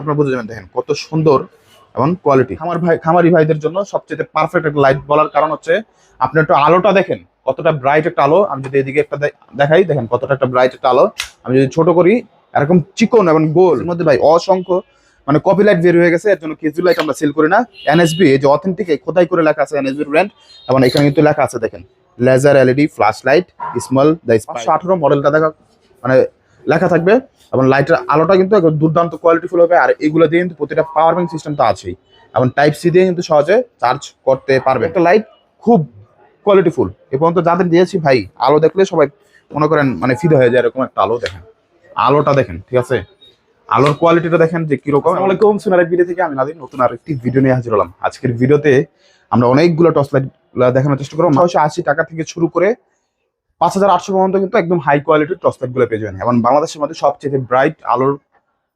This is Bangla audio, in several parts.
আপনারা বুঝে যাবেন, দেখেন কত সুন্দর এবং কোয়ালিটি খামার ভাই খামারি ভাইদের জন্য সবচেয়ে পারফেক্ট একটা লাইট বলার কারণ হচ্ছে, আপনি একটু আলোটা দেখেন, কতটা ব্রাইট একটা আলো। আমি যদি এদিকে একটা দেখাই, দেখেন কতটা একটা ব্রাইট একটা আলো। আমি যদি ছোট করি, এরকম চিকন এবং গোল। মধ্যে ভাই অসংখ্য মানে কপি লাইট বের হয়ে গেছে, এর জন্য কেজু লাইট আমরা সেল করি না। এনএসবি যে অথেন্টিক খোদাই করে লেখা আছে এনএসবি ব্র্যান্ড এবং এখানে কিন্তু লেখা আছে, দেখেন laser LED flash light small the আঠারো মডেলটা দেখা মানে লেখা থাকবে এবং লাইটের আলোটা কিন্তু দুর্দান্ত কোয়ালিটিফুল হবে আর এগুলো দিয়ে কিন্তু প্রতিটা পাওয়ার ব্যাংক সিস্টেম তো আছেই। এবং টাইপ সি দিয়ে কিন্তু সহজে চার্জ করতে পারবে। একটা লাইট খুব কোয়ালিটিফুল এ পর্যন্ত যাদের দিয়েছি ভাই, আলো দেখলে সবাই মনে করেন মানে ফিদে হয়ে যায় এরকম একটা আলো দেখেন। আলোটা দেখেন, ঠিক আছে? আলোর কোয়ালিটিটা দেখেন যে কীরকম। ভিডিও থেকে আমি নাদিন নতুন আরেকটি ভিডিও নিয়ে হাজির হলাম। আজকের ভিডিওতে আমরা অনেকগুলো টর্চ লাইট দেখানোর চেষ্টা করব। ছয়শো আশি টাকা থেকে শুরু করে পাঁচ হাজার আটশো পর্যন্ত কিন্তু একদম হাই কোয়ালিটির টর্চ লাইটগুলো পেয়ে যাবেন। এবং বাংলাদেশের মধ্যে সবচেয়ে ব্রাইট আলোর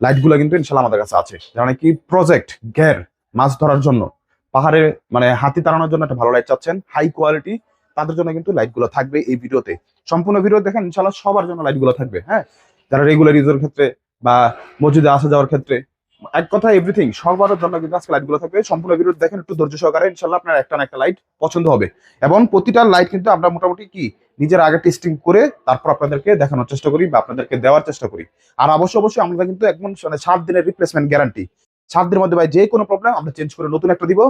লাইটগুলো কিন্তু ইনশাল্লাহ আমাদের কাছে আছে। যেমন কি? প্রজেক্ট গ্যার মাছ ধরার জন্য। পাহাড়ে মানে হাতি তাড়ানোর জন্য একটা ভালো লাইট চাচ্ছেন। হাই কোয়ালিটি তাদের জন্য কিন্তু লাইটগুলো থাকবে এই ভিডিওতে। সম্পূর্ণ ভিডিও দেখেন ইনশাল্লাহ সবার জন্য লাইটগুলো থাকবে হ্যাঁ? যারা রেগুলার ইউজের ক্ষেত্রে বা মসজিদে আসা যাওয়ার ক্ষেত্রে এক কথা এভরিথিং সবার জন্য কিন্তু আজকে লাইটগুলো থাকবে। সম্পূর্ণ ভিডিও দেখেন, একটু ধৈর্য সহকারে ইনশাল্লাহ আপনার একটা না একটা লাইট পছন্দ হবে। এবং প্রতিটা লাইট কিন্তু আমরা মোটামুটি কি, নিজের আগে টেস্টিং করে তারপর আপনাদেরকে দেখানোর চেষ্টা করি বা আপনাদেরকে দেওয়ার চেষ্টা করি। আর অবশ্যই অবশ্যই আমরা কিন্তু একদম মানে সাত দিনের রিপ্লেসমেন্ট গ্যারান্টি সাত দিনের মধ্যে ভাই, যে কোনো প্রবলেম আমরা চেঞ্জ করে নতুন একটা দিব।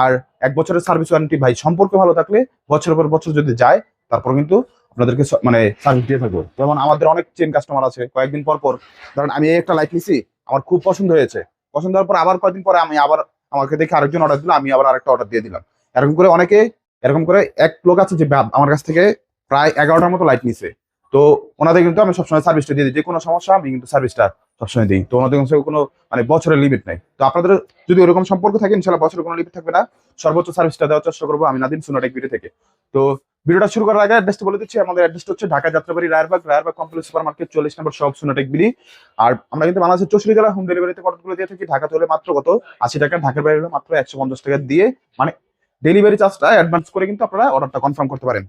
আর এক বছরের সার্ভিস ওয়ারেন্টি ভাই, সম্পর্ক ভালো থাকলে বছরের পর বছর যদি যায়, তারপর কিন্তু আপনাদেরকে মানে সার্ভিস দিয়ে থাকব। যেমন আমাদের অনেক চেন কাস্টমার আছে, কয়েকদিন পর পর, ধরেন আমি একটা লাইট নিছি আমার খুব পছন্দ হয়েছে। পছন্দ হওয়ার পর আবার কয়েকদিন পরে আমি আবার আমাকে দেখে আরেকজন অর্ডার দিল, আমি আবার আরেকটা অর্ডার দিয়ে দিলাম। এরকম করে অনেকে, এরকম করে এক লোক আছে যে, আমার কাছ থেকে প্রায় এগারোটার মতো লাইট নিছে। তো ওনাদের কিন্তু আমি সবসময় সার্ভিসটা দিয়ে দিই। যে কোনো সমস্যা, আমি কিন্তু সার্ভিসটা সবসময় দিই। তো ওনাদের কাছে কোনো মানে বছরের লিমিট নাই। তো আপনাদের যদি ওরকম সম্পর্ক থাকে, ইনশাল্লাহ বছরের কোনো লিমিট থাকবে না। সর্বোচ্চ সার্ভিসটা দেওয়ার চেষ্টা করব আমি নাদিম সোনাটেক ভিডিও থেকে। তো ভিডিওটা শুরু করার আগে অ্যাড্রেসটা বলে দিচ্ছি। আমাদের অ্যাড্রেসটা হচ্ছে Dhaka Jatrabari, Rayerbag. Rayerbag complex super market চল্লিশ নম্বর সব সোনাটেক বিলি আর আমরা কিন্তু বাংলাদেশের চৌষট্টি জেলা হোম ডেলিভারিতে প্রোডাক্টগুলো দিয়ে থাকি। ঢাকা হলে মাত্র কত? আশি টাকা, ঢাকার বাইরে হলে মাত্র একশো পঞ্চাশ টাকা দিয়ে। মানে ডেলিভারি চার্জটা অ্যাডভান্স করে কিন্তু আপনারা অর্ডারটা কনফার্ম করতে পারেন।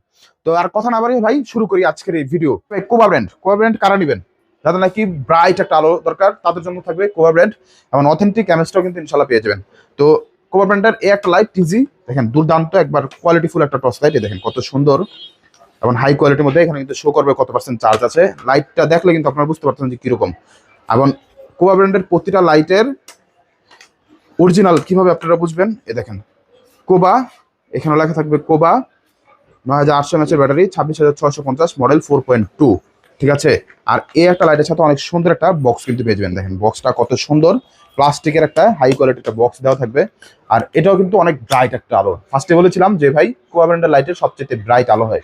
তো আর কথা না বাড়িয়ে ভাই, শুরু করি আজকের এই video Koba brand Koba brand কারা নেবেন? যাদের নাকি ব্রাইট একটা আলো দরকার, তাদের জন্য থাকবে কোবা ব্র্যান্ড এবং অথেন্টিক ক্যামেস্টাও কিন্তু ইনশাল্লাহ পেয়ে যাবেন। তো কোবা ব্র্যান্ডের এ একটা লাইট টিজি দেখেন, দুর্দান্ত, একবার কোয়ালিটিফুল একটা টর্চ লাইট দেখেন, কত সুন্দর এবং হাই কোয়ালিটির মধ্যে এখানে কিন্তু শো করবে কত পার্সেন্ট চার্জ আছে। লাইটটা দেখলে কিন্তু আপনারা বুঝতে পারছেন যে কীরকম। এবং কোবা ব্র্যান্ডের প্রতিটা লাইটের অরিজিনাল কীভাবে আপনারা বুঝবেন? এ দেখেন কোবা এখানে লেখা থাকবে কোবা নয় হাজার আটশো এমএচের ব্যাটারি ছাব্বিশ হাজার ছয়শো পঞ্চাশ মডেল ফোর পয়েন্ট টু ঠিক আছে? আর এই একটা লাইটের সাথে অনেক সুন্দর একটা বক্স কিন্তু পেয়ে যাবেন। দেখেন বক্সটা কত সুন্দর, প্লাস্টিকের একটা হাই কোয়ালিটির একটা বক্স দেওয়া থাকবে। আর এটাও কিন্তু অনেক ব্রাইট একটা আলো। ফার্স্টে বলেছিলাম যে, ভাই কোয়া ব্র্যান্ডের লাইটের সবচেয়ে ব্রাইট আলো হয়।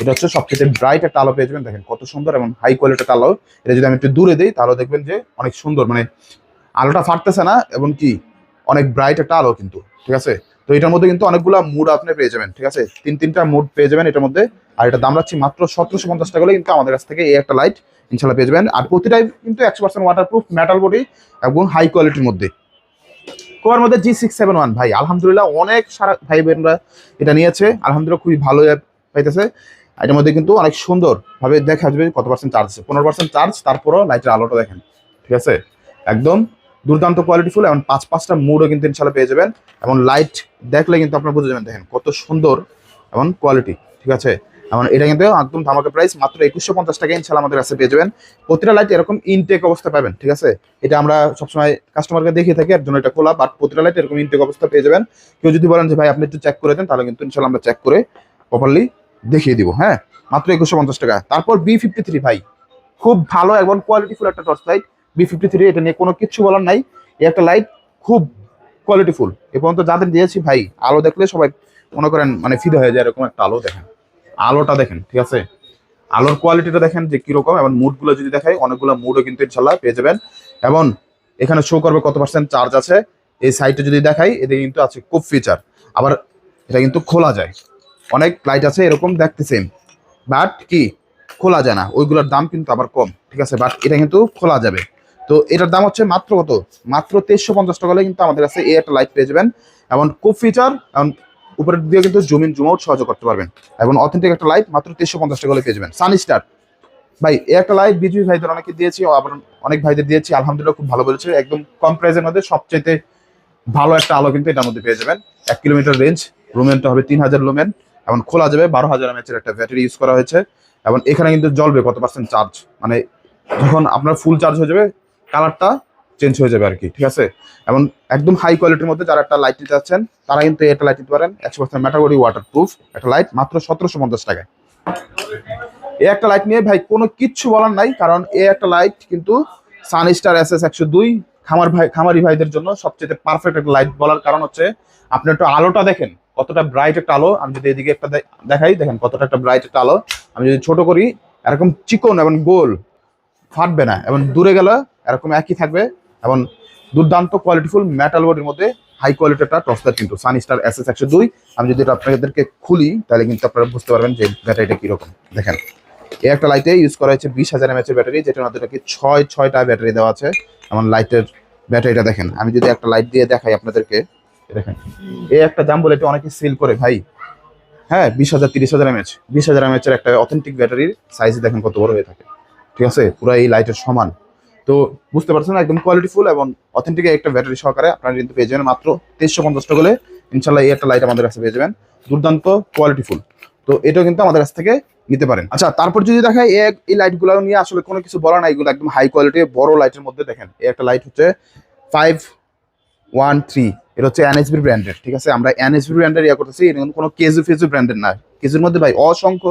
এটা হচ্ছে সবচেয়ে ব্রাইট একটা আলো পেয়ে যাবেন। দেখেন, কত সুন্দর এবং হাই কোয়ালিটির আলো। এটা যদি আমি একটু দূরে দিই, তাহলে দেখবেন যে, অনেক সুন্দর। মানে আলোটা ফাটতেছে না, এবং কি, অনেক ব্রাইট একটা আলো কিন্তু, ঠিক আছে? তো এটার মধ্যে কিন্তু অনেকগুলা মুড আপনি পেয়ে যাবেন, ঠিক আছে? তিন, তিনটা মুড পেয়ে যাবেন এটার মধ্যে। আর এটা দাম রাখছি মাত্র সতেরোশো পঞ্চাশ টাকা কিন্তু আমাদের কাছ থেকে এই একটা লাইট ইনশাল্লাহ পেয়ে যাবেন। আর প্রতিটাই কিন্তু একশো পার্সেন্ট ওয়াটারপ্রুফ মেটাল বডি এবং হাই কোয়ালিটির মধ্যে। কোয়ার মধ্যে জি সিক্স সেভেন ওয়ান ভাই, আলহামদুলিল্লাহ অনেক সারা ভাই বোনরা এটা নিয়েছে। আলহামদুলিল্লাহ খুবই ভালো পাইতেছে। এটার মধ্যে কিন্তু অনেক সুন্দর ভাবে দেখা যাবে কত পার্সেন্ট চার্জ আছে। পনেরো পার্সেন্ট চার্জ তারপরও লাইটের আলোটা দেখেন, ঠিক আছে? একদম দুর্দান্ত কোয়ালিটিফুল এবং পাঁচ, পাঁচটা মুডও কিন্তু ইনশাল্লাহ পেয়ে যাবেন। এবং লাইট দেখলে কিন্তু আপনার বুঝে যাবেন, দেখেন কত সুন্দর এবং কোয়ালিটি ঠিক আছে? এবং এটা কিন্তু একদম ধামাকা প্রাইস মাত্র একুশশো পঞ্চাশ টাকা ইনশাল্লাহ আমাদের কাছে পেয়ে যাবেন। প্রতিটা লাইট এরকম ইনটেক অবস্থা পাবেন, ঠিক আছে? এটা আমরা সবসময় কাস্টমারকে দেখিয়ে থাকি, এর জন্য এটা খোলা বাট প্রতিটা লাইট এরকম ইনটেক অবস্থা পেয়ে যাবেন। কেউ যদি বলেন যে, ভাই, আপনি একটু চেক করে দেন, তাহলে কিন্তু ইনশাল্লাহ আমরা চেক করে প্রপারলি দেখিয়ে দিব হ্যাঁ? মাত্র একুশশো পঞ্চাশ টাকা। তারপর বি ফিফটি থ্রি ভাই, খুব ভালো এবং কোয়ালিটিফুল একটা torch light B fifty three এটা নিয়ে কোনো কিছু বলার নাই। এই একটা লাইট খুব কোয়ালিটিফুল এ পর্যন্ত যাদের দিয়েছি, ভাই, আলো দেখলে সবাই মনে করেন মানে ফিদে হয়ে যায়, এরকম একটা আলো দেখেন। আলোটা দেখেন, ঠিক আছে? আলোর কোয়ালিটিটা দেখেন যে কীরকম, এবং মুডগুলো যদি দেখাই, অনেকগুলো মুডও কিন্তু ইনশাল্লাহ পেয়ে যাবেন। এবং এখানে শো করবে কত পার্সেন্ট চার্জ আছে, এই সাইটে যদি দেখাই, এতে কিন্তু আছে খুব ফিচার আবার এটা কিন্তু খোলা যায়। অনেক লাইট আছে, এরকম দেখতে সেম বাট কি? খোলা যায় না। ওইগুলোর দাম কিন্তু আবার কম, ঠিক আছে? বাট এটা কিন্তু খোলা যাবে। তো এটার দাম হচ্ছে মাত্র কত? মাত্র তেইশশো পঞ্চাশ টাকা কিন্তু আমাদের কাছে এই একটা লাইট পেয়ে যাবেন। এবং খুব ফিচার এবং উপরের দিয়ে কিন্তু জুম ইন জুম সহজে করতে পারবেন। এবং অথেন্টিক একটা লাইট মাত্র তেইশশো পঞ্চাশ টাকা পেয়ে যাবেন। সান স্টার ভাই, এই একটা লাইট বিজুই ভাইদের অনেকে দিয়েছি আবার অনেক ভাইদের দিয়েছি, আলহামদুলিল্লাহ খুব ভালো বলেছে। একদম কম প্রাইসের মধ্যে সবচেয়ে ভালো একটা আলো কিন্তু এটার মধ্যে পেয়ে যাবেন। এক কিলোমিটার রেঞ্জ লুমেনটা হবে তিন হাজার লুমেন এবং খোলা যাবে বারো হাজার এমএচের একটা ব্যাটারি ইউজ করা হয়েছে। এবং এখানে কিন্তু জ্বলবে কত পার্সেন্ট চার্জ মানে যখন আপনার ফুল চার্জ হয়ে যাবে কালারটা চেঞ্জ হয়ে যাবে আর কি ঠিক আছে? এবং একদম হাই কোয়ালিটির মধ্যে যারা একটা লাইট নিতে চাচ্ছেন তারা কিন্তু এটা লাইট নিতে পারেন। একশো পার্সেন্ট ম্যাটাগরি ওয়াটার প্রুফ একটা লাইট মাত্র সতেরোশো পঞ্চাশ টাকায়। এই একটা লাইট নিয়ে ভাই কোনো কিচ্ছু বলার নাই, কারণ এই একটা লাইট কিন্তু সানস্টার এস এস একশো দুই, খামার ভাই খামারি ভাইদের জন্য সবচেয়ে পারফেক্ট একটা লাইট বলার কারণ হচ্ছে, আপনি একটু আলোটা দেখেন, কতটা ব্রাইট একটা আলো। আমি যদি এদিকে একটা দেখাই, দেখেন কতটা একটা ব্রাইট একটা আলো। আমি যদি ছোট করি, এরকম চিকন এবং গোল ফাটবে না এবং দূরে গেলে এরকম একই থাকবে এবং দুর্দান্ত কোয়ালিটিফুল মেটাল বডির মধ্যে হাই কোয়ালিটি একটা টর্চলাইট কিন্তু সানস্টার এস এস একশো দুই। আমি যদি এটা আপনাদেরকে খুলি, তাহলে কিন্তু আপনারা বুঝতে পারবেন যে ব্যাটারিটা কীরকম। দেখেন, এই একটা লাইটে ইউজ করা হয়েছে বিশ হাজার এমএচের ব্যাটারি যেটার মধ্যে নাকি ছয়, ছয়টা ব্যাটারি দেওয়া আছে। এমন লাইটের ব্যাটারিটা দেখেন। আমি যদি একটা লাইট দিয়ে দেখাই আপনাদেরকে। দেখেন, এই একটা দাম বলে এটা অনেকে সেল করে, ভাই। হ্যাঁ বিশ হাজার, তিরিশ হাজার এমএচ বিশ হাজার এমএচের একটা অথেন্টিক ব্যাটারির সাইজ দেখেন কত বড় হয়ে থাকে। ঠিক আছে? পুরো এই লাইটের সমান। তো বুঝতে পারছেন, একদম কোয়ালিটিফুল এবং অথেন্টিক একটা ব্যাটারি সহকারে আপনারা কিন্তু পেয়ে যাবেন মাত্র তেইশশো পঞ্চাশ টাকা হলে ইনশাল্লাহ এই একটা লাইট আমাদের কাছে পেয়ে যাবেন। দুর্দান্ত কোয়ালিটিফুল তো এটাও কিন্তু আমাদের কাছ থেকে নিতে পারেন। আচ্ছা তারপর যদি দেখায় এই লাইটগুলো নিয়ে আসলে কোনো কিছু বলা নাই, এগুলো একদম হাই কোয়ালিটি বড় লাইটের মধ্যে দেখেন। এই একটা লাইট হচ্ছে ফাইভ ওয়ান থ্রি এটা হচ্ছে এনএসবি ব্র্যান্ডের ঠিক আছে? আমরা এনএসবি ব্র্যান্ডের ইয়া করতেছি কোনো কেজু ফেজু ব্র্যান্ডের না। কেজুর মধ্যে ভাই অসংখ্য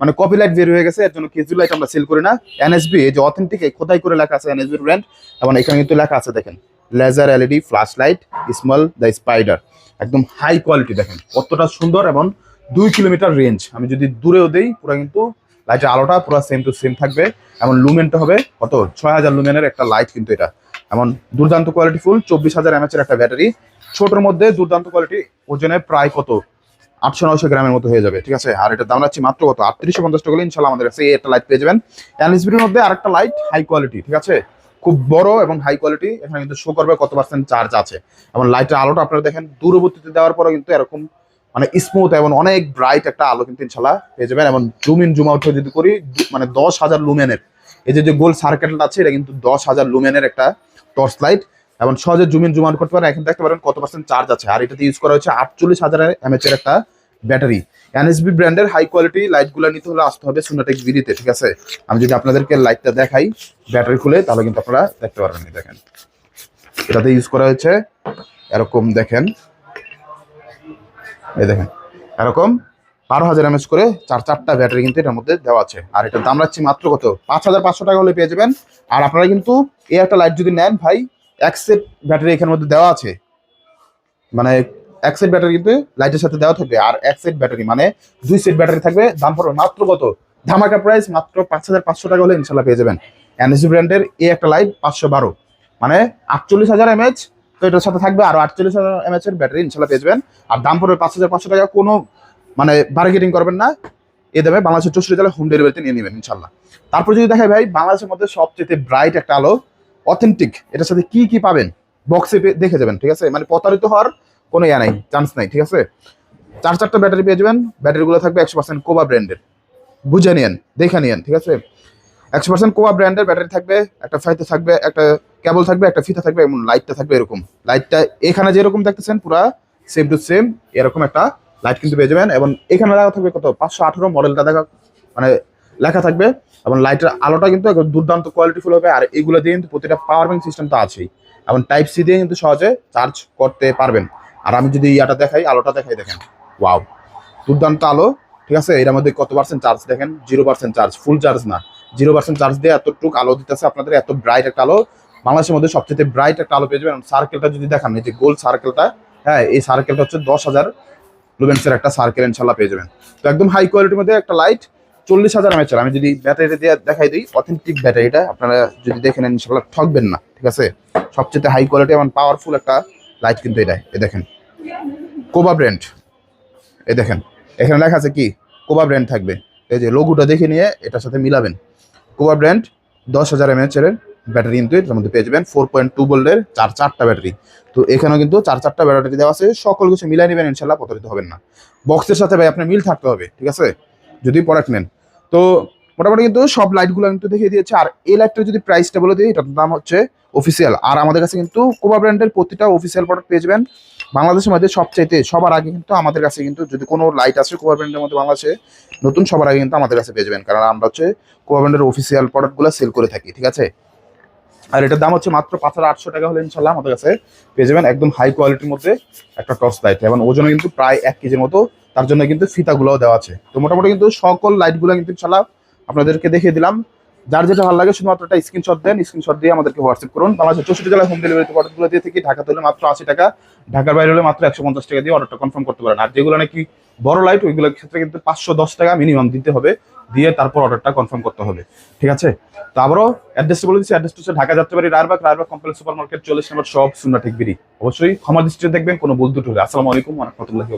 মানে কপি লাইট বের হয়ে গেছে, এর জন্য কেজু লাইট আমরা সেল করি না? এনএসবি এই যে অথেন্টিক খোদাই করে লেখা আছে এনএসবি ব্র্যান্ড এবং এখানে কিন্তু লেখা আছে দেখেন laser LED flash light small the spider একদম হাই কোয়ালিটি দেখেন, কতটা সুন্দর এবং দুই কিলোমিটার রেঞ্জ আমি যদি দূরেও দেই, পুরো কিন্তু লাইটের আলোটা পুরো সেম টু সেম থাকবে, এবং লুমেনটা হবে কত? ছয় হাজার লুমেনের একটা লাইট কিন্তু এটা। এমন দুর্দান্ত কোয়ালিটি ফুল চব্বিশ হাজার এমএচের একটা ব্যাটারি ছোটোর মধ্যে দুর্দান্ত কোয়ালিটি ওজনে প্রায় কত? আটশো নয়শো গ্রামের মতো হয়ে যাবে, ঠিক আছে? আর এটার দাম রাখছি মাত্র কত? আটত্রিশশো পঞ্চাশ টাকা ইনশাল্লাহ আমাদের একটা লাইট পেয়ে যাবেন। এনএসবির মধ্যে আরেকটা লাইট হাই কোয়ালিটি ঠিক আছে? খুব বড় এবং হাই কোয়ালিটি এখানে কিন্তু শো করবে কত পার্সেন্ট চার্জ আছে। এবং লাইটের আলোটা আপনারা দেখেন, দূরবর্তীতে দেওয়ার পরেও কিন্তু এরকম মানে স্মুথ এবং অনেক ব্রাইট একটা আলো কিন্তু ইনশাল্লাহ পেয়ে যাবেন। এবং জুম ইন জুম আউট যদি করি মানে দশ হাজার লুমেনের এই যে যে গোল সার্কেলটা আছে, এটা কিন্তু দশ হাজার লুমেনের একটা টর্চ লাইট এবং সহজে জুম ইন জুম আউট করতে পারেন। এখন দেখতে পারেন কত পার্সেন্ট চার্জ আছে। আর এটাতে ইউজ করা হচ্ছে আটচল্লিশ হাজার এমএচ এর একটা ব্যাটারি এনএসবি ব্র্যান্ডের হাই কোয়ালিটি লাইটগুলো নিতে হলে আসতে হবে সুনাটেক বিডিতে ঠিক আছে? আমি যদি আপনাদেরকে লাইটটা দেখাই ব্যাটারি খুলে, তাহলে কিন্তু আপনারা দেখতে পারবেন দেখেন। এটাতে ইউজ করা হয়েছে এরকম দেখেন। এই দেখেন, এরকম বারো হাজার এমএচ করে চার, চারটা ব্যাটারি কিন্তু এটার মধ্যে দেওয়া আছে। আর এটার দাম রাখছি মাত্র কত? পাঁচ হাজার পাঁচশো টাকা হলে পেয়ে যাবেন। আর আপনারা কিন্তু এই একটা লাইট যদি নেন ভাই এক সেট ব্যাটারি এখানের মধ্যে দেওয়া আছে। মানে এক সেট ব্যাটারি কিন্তু লাইটের সাথে দেওয়া থাকবে আর এক সেট ব্যাটারি মানে দুই সেট ব্যাটারি থাকবে। দাম পড়বে মাত্র কত? ধামাকা প্রাইস মাত্র পাঁচ হাজার পাঁচশো টাকা হলে ইনশাল্লাহ পেয়ে যাবেন। এনএসি ব্র্যান্ডের এই একটা লাইট পাঁচশো বারো। মানে আটচল্লিশ হাজার এমএচ তো এটার সাথে থাকবে আরও আটচল্লিশ হাজার এমএচ ব্যাটারি ইনশাল্লাহ পেয়ে যাবেন। আর দাম পড়বে পাঁচ হাজার পাঁচশো টাকা, কোনো মানে বার্গেটিং করবেন না। এ দামে বাংলাদেশের চৌষট্টি জেলায় হোম ডেলিভারিতে নিয়ে নেবেন ইনশাল্লাহ তারপর যদি দেখাই ভাই, বাংলাদেশের মধ্যে সবচেয়ে ব্রাইট একটা আলো অথেন্টিক এটার সাথে কি কি পাবেন? বক্সে দেখে যাবেন, ঠিক আছে? মানে প্রতারিত হওয়ার কোনো ইয়া নাই চান্স নাই, ঠিক আছে? চার চারটা ব্যাটারি পেয়ে যাবেন ব্যাটারিগুলো থাকবে একশো পার্সেন্ট কোবা ব্র্যান্ডের বুঝে নিয়েন, দেখে নিয়েন, ঠিক আছে? একশো পার্সেন্ট কোয়া ব্র্যান্ডের ব্যাটারি থাকবে, একটা ফাইতে থাকবে, একটা কেবল থাকবে, একটা ফিতা থাকবে এবং লাইটটা থাকবে এরকম। লাইটটা এখানে যেরকম দেখতেছেন, পুরা সেম টু সেম এরকম একটা লাইট কিন্তু পেয়ে যাবেন। এবং এখানে লেখা থাকবে কত? পাঁচশো আঠেরো মডেলটা দেখা মানে লেখা থাকবে এবং লাইটের আলোটা কিন্তু দুর্দান্ত কোয়ালিটিফুল হবে। আর এগুলো দিয়ে কিন্তু প্রতিটা পাওয়ার ব্যাংক সিস্টেম তো আছেই। এবং টাইপ সি দিয়ে কিন্তু সহজে চার্জ করতে পারবেন। আর আমি যদি ইয়াটা দেখাই, আলোটা দেখাই দেখেন। ওয়াও দুর্দান্ত আলো, ঠিক আছে? এর মধ্যে কত পার্সেন্ট চার্জ দেখেন? Zero percent charge full charge না। জিরো পার্সেন্ট চার্জ দিয়ে এতটুকু আলো দিতেছে আপনাদের, এত ব্রাইট একটা আলো। বাংলাদেশের মধ্যে সবচেয়ে ব্রাইট একটা আলো পেয়ে যাবেন। সার্কেলটা যদি দেখান, এই যে গোল সার্কেলটা হ্যাঁ এই সার্কেলটা হচ্ছে দশ হাজার লুমেন্সের একটা সার্কেল ইনশাল্লাহ পেয়ে যাবেন। তো একদম হাই কোয়ালিটির মধ্যে একটা লাইট চল্লিশ হাজার এমএচের আমি যদি ব্যাটারিটা দিয়ে দেখাই দিই অথেন্টিক ব্যাটারিটা, আপনারা যদি দেখে নেন ইনশাল্লাহ ঠকবেন না, ঠিক আছে? সবচেয়ে হাই কোয়ালিটি এবং পাওয়ারফুল একটা লাইট কিন্তু এটা এ দেখেন কোবা ব্র্যান্ড এ দেখেন, এখানে লেখা আছে কি? কোবা ব্র্যান্ড থাকবে। এই যে লোগোটা দেখে নিয়ে এটার সাথে মিলাবেন। কোবা ব্র্যান্ড দশ হাজার এমএচের ব্যাটারি কিন্তু এটার মধ্যে পেয়ে যাবেন ফোর পয়েন্ট টু ভোল্টের চার চারটা ব্যাটারি। তো এখানেও কিন্তু চার চারটা ব্যাটারি দেওয়া আছে, সকল কিছু মিলাই নেবেন ইনশাল্লাহ প্রতারিত হবেন না। বক্সের সাথে ভাই আপনার মিল থাকতে হবে, ঠিক আছে? যদি প্রোডাক্ট নেন তো মোটামুটি কিন্তু সব লাইটগুলো কিন্তু দেখিয়ে দিয়েছে। আর এই লাইটটার যদি প্রাইসটা বলে দিই, এটার দাম হচ্ছে অফিসিয়াল আর আমাদের কাছে কিন্তু কোবা ব্র্যান্ডের প্রতিটা অফিসিয়াল প্রোডাক্ট পেয়ে যাবেন। বাংলাদেশের মধ্যে সবচাইতে, সবার আগে কিন্তু আমাদের কাছে কিন্তু যদি কোনো লাইট আসে কোবা ব্র্যান্ডের মধ্যে বাংলাদেশে, নতুন সবার আগে কিন্তু আমাদের কাছে পেয়ে যাবেন। কারণ আমরা হচ্ছে কোবা ব্র্যান্ডের অফিসিয়াল প্রোডাক্টগুলো সেল করে থাকি, ঠিক আছে? আর এটার দাম হচ্ছে মাত্র পাঁচ হাজার আটশো টাকা হলে ইনশাল্লাহ আমাদের কাছে পেয়ে যাবেন। একদম হাই কোয়ালিটির মধ্যে একটা টর্চ লাইট এবং ওজনে কিন্তু প্রায় এক কেজির মতো তার জন্য কিন্তু ফিতাগুলোও দেওয়া আছে। তো মোটামুটি কিন্তু সকল লাইটগুলো কিন্তু ইনশাল্লাহ আপনাদেরকে দেখিয়ে দিলাম। যার যেটা ভালো লাগে শুধুমাত্র একটা স্ক্রিনশট দেন স্ক্রিনশট দিয়ে আমাদেরকে হোয়াটসঅ্যাপ করুন। বাংলাদেশের চৌষট্টি জেলায় হোম ডেলিভারি প্রোডাক্টগুলো দিয়ে থেকে, ঢাকা হলে মাত্র আশি টাকা, ঢাকার বাইরে হলে মাত্র একশো পঞ্চাশ টাকা দিয়ে অর্ডারটা কনফার্ম করতে পারেন। আর যেগুলো নাকি বড় লাইট ওইগুলোর ক্ষেত্রে কিন্তু পাঁচশো দশ টাকা মিনিমাম দিতে হবে, দিয়ে তারপর অর্ডারটা কনফার্ম করতে হবে। ঠিক আছে? তো আবারও অ্যাড্রেসটা বলে দিচ্ছি। অ্যাড্রেসটা হচ্ছে Dhaka Jatrabari, Raybag Raybag complex super market চল্লিশ নম্বর সব সুন্দর ঠিক বিড়ি অবশ্যই ক্ষমা দৃষ্টিতে দেখবেন, কোনো বলতে হলে। আসসালামু আলাইকুম রহমতুল্লাহি